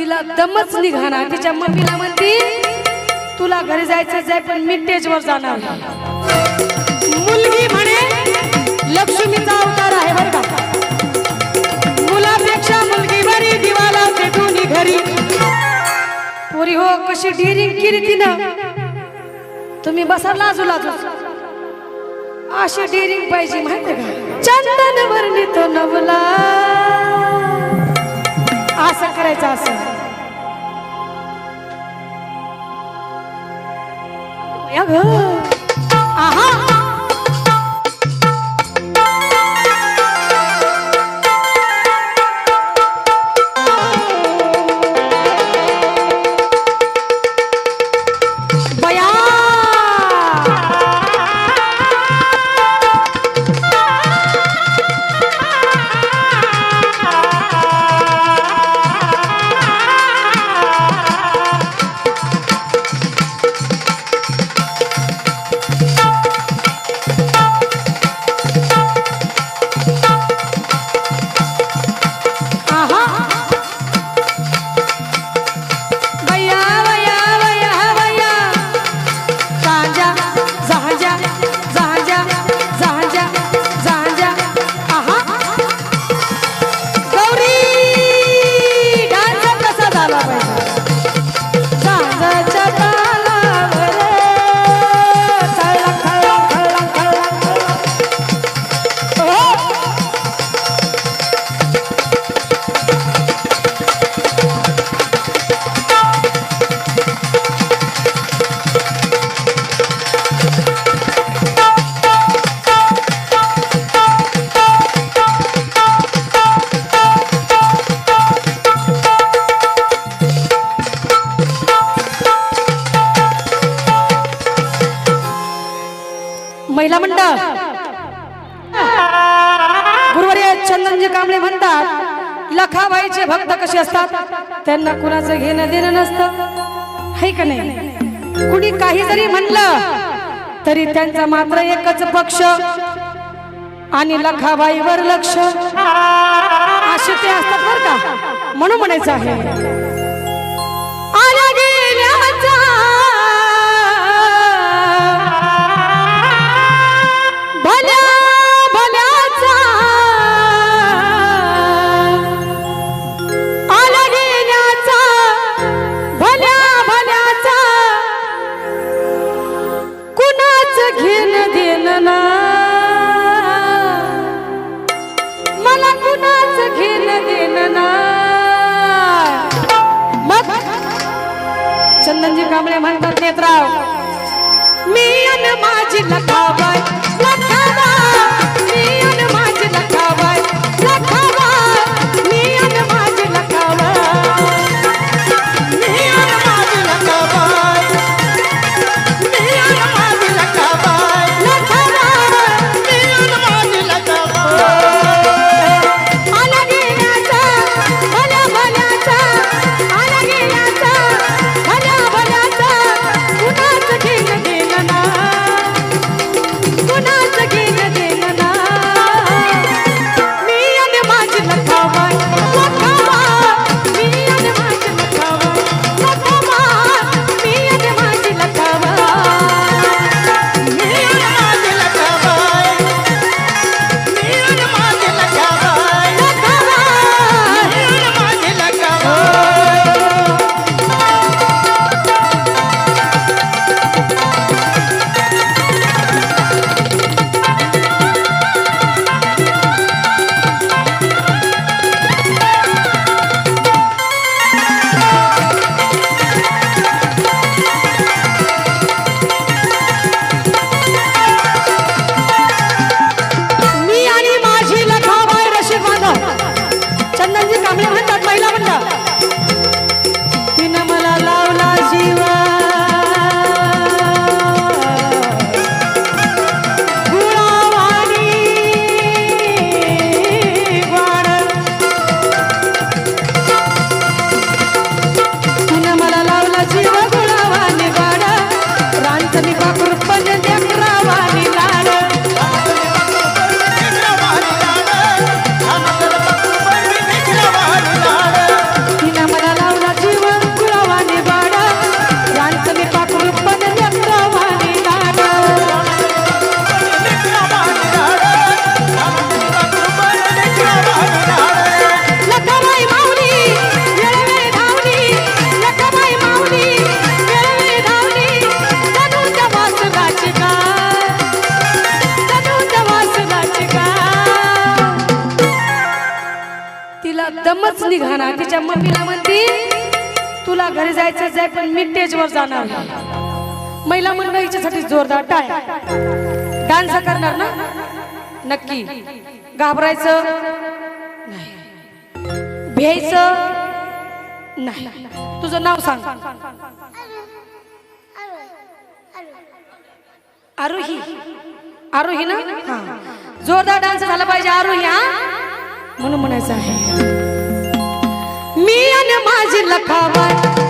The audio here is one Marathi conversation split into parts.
तिला दमच निघाना. तिच्या मम्मीला म्हणती तुला घरी जायचं जाय पण मी टेजवर जाणार मुलगी म्हणे लक्ष्मीचा अवतार आहे बरं का. मुलापेक्षा मुलगी बरी दिवाला भेटून घरी. पोरी हो कशी डिरिंग केली तिनं. तुम्ही बसा लाजू लाजू अशी डिरिंग पाहिजे माहिती का? चंदन वर्णित नवला. असं करायचं असं या ग. चंदनजी कांबळे म्हणतात लखाबाईचे भक्त कसे असतात? त्यांना कुणाचं घेणं देणं नसतं. है का नाही? कुणी काही जरी म्हणलं तरी त्यांचा मात्र एकच पक्ष आणि लखाबाईवर लक्ष. असे ते असतात बर का. म्हणून म्हणायचं आहे. म्हणतात नेत्राव. मी अन माझी लखाबाई तिला दमच निघाना. तिच्या मम्मीला म्हणती तुला घरी जायचं जाय पण मी स्टेजवर जाणार महिला म्हणणं हिच्यासाठी जोरदार टाय. डान्स करणार ना? नक्की. घाबरायचं नाही. भ्यायचं नाही. तुझं नाव सांग. आरोही. आरोही ना? जोरदार डान्स झाला पाहिजे आरोही हा? म्हणून म्हणायचं आहे. मी आणि माझी लखावत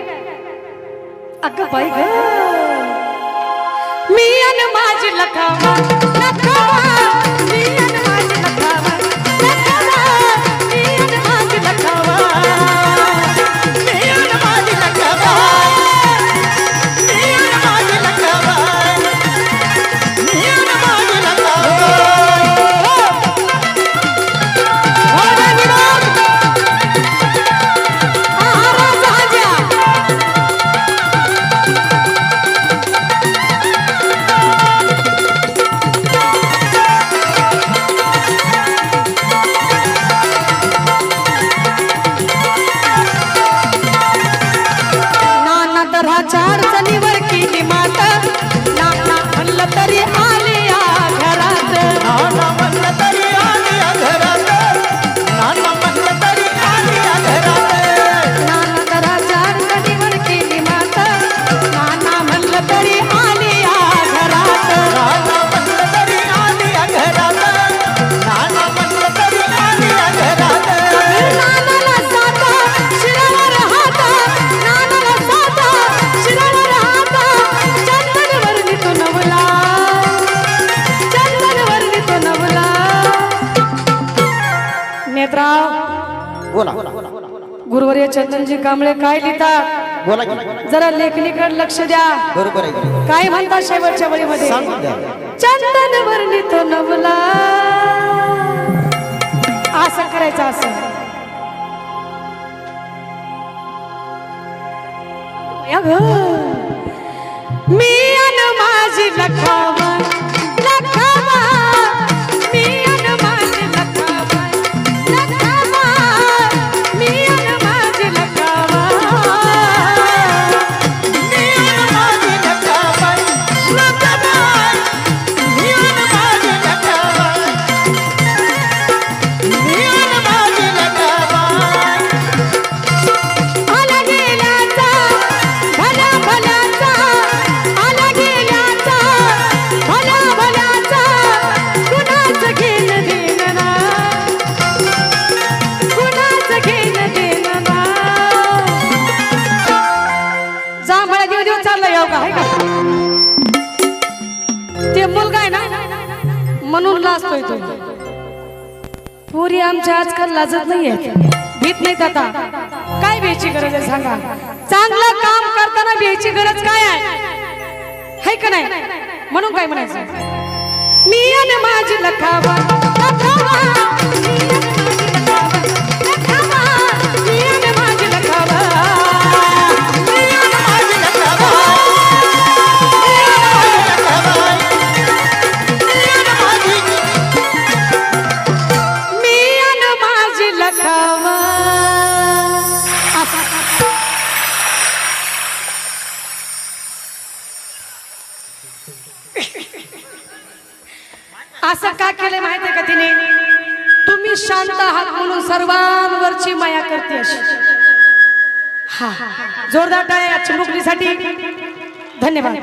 अगं बाई ग. मी आणि माझी लखावा लखावा. पंडितराव बोला. गुरुवर्य चंदनजी कांबळे काय लिहितात? बोला जरा लेखणीकडे लक्ष द्या. बरोबर आहे काय म्हणता शेवटच्या वेळीमध्ये? चंदन वर्णित नवला. असं करायचं असं मी अन माझी लखा कुठला तो पुरी आमच्या आजकाल लाजत नाहीये भीत नाहीत आता. काय भ्यायची गरज आहे सांगा. चांगलं काम करताना भ्यायची गरज काय आहे? है का नाही? म्हणून काय म्हणायचं? मी आणि माझी लखावा लखावा, शांत आहात म्हणून सर्वांवरची माया करते अशी. हा. जोरदार टाळ्या चिमुकलीसाठी. धन्यवाद.